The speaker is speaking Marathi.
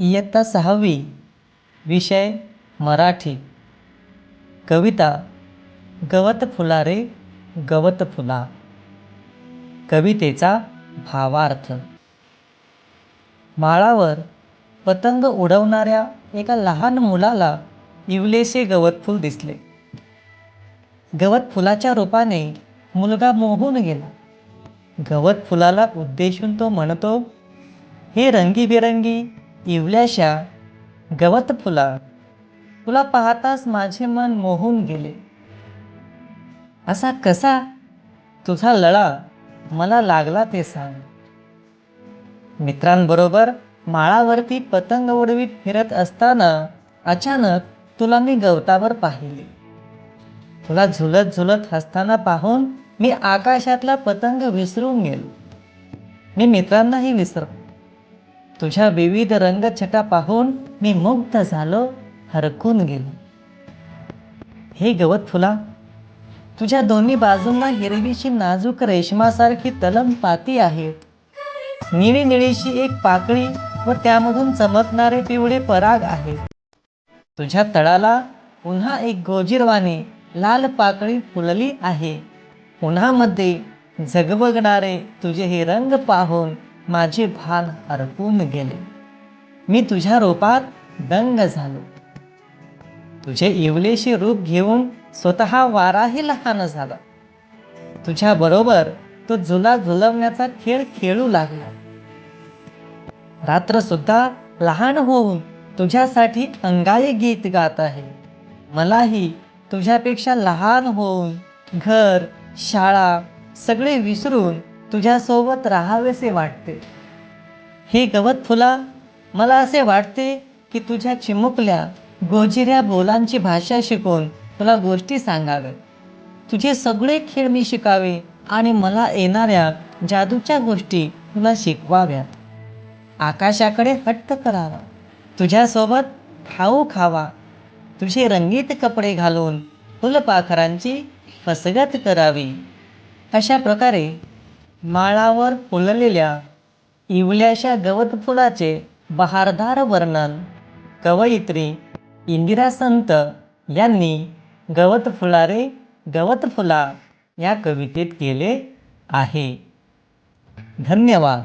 इयत्ता सहावी विषय मराठी. कविता गवत फुला रे गवत फुला. कवितेचा भावार्थ. माळावर पतंग उडवणाऱ्या एका लहान मुलाला इवलेसे गवत फुल दिसले. गवत फुलाच्या रूपाने मुलगा मोहून गेला. गवत फुलाला उद्देशून तो म्हणतो हे रंगीबेरंगी इवल्याशा गवत फुला. तुला पाहताच माझे मन मोहून गेले. असा कसा तुझा लळा मला लागला ते सांग. मित्रांबरोबर माळावरती पतंग उडवीत फिरत असताना अचानक तुला मी गवतावर पाहिले. तुला झुलत झुलत हसताना पाहून मी आकाशातला पतंग विसरून गेलो. मी मित्रांनाही विसर तुझ्या विविध रंगछटा पाहून मी मुग्ध झालो हरकून गेलो. हे गवत फुला तुझ्या दोन्ही बाजूंना हिरवीशी नाजूक रेशमासारखी तलम पाती आहेत निळी निळीशी एक पाकळी व त्यामधून चमकणारे पिवळे पराग आहेत तुझ्या तळाला पुन्हा एक गोजीरवाने लाल पाकळी फुलली आहे. उन्हामध्ये झगबगणारे तुझे हे रंग पाहून माझे भान हरपून गेले. मी तुझ्या रूपात दंग झालो. तुझे इवलेशी रूप घेऊन स्वतः वाराही लहान झाला. तुझ्या बरोबर तो झुला झुलवण्याचा खेळ खेळू लागला. रात्र सुद्धा लहान होऊन तुझ्यासाठी अंगाई गीत गात आहे. मलाही तुझ्यापेक्षा लहान होऊन घर शाळा सगळे विसरून तुझ्यासोबत राहावेसे वाटते. हे गवत फुला मला असे वाटते की तुझ्या चिमुकल्या गोजिऱ्या बोलांची भाषा शिकून तुला गोष्टी सांगाव्या तुझे सगळे खेळ मी शिकावे आणि मला येणाऱ्या जादूच्या गोष्टी तुला शिकवाव्यात. आकाशाकडे हट्ट करावा. तुझ्यासोबत खाऊ खावा. तुझे रंगीत कपडे घालून फुलपाखरांची फसगत करावी. अशा प्रकारे माळावर फुललेल्या इवल्याशा गवत फुलाचे बहारदार वर्णन. कवयित्री इंदिरा संत यांनी गवत फुला रे गवत फुला या कवितेत केले आहे. धन्यवाद.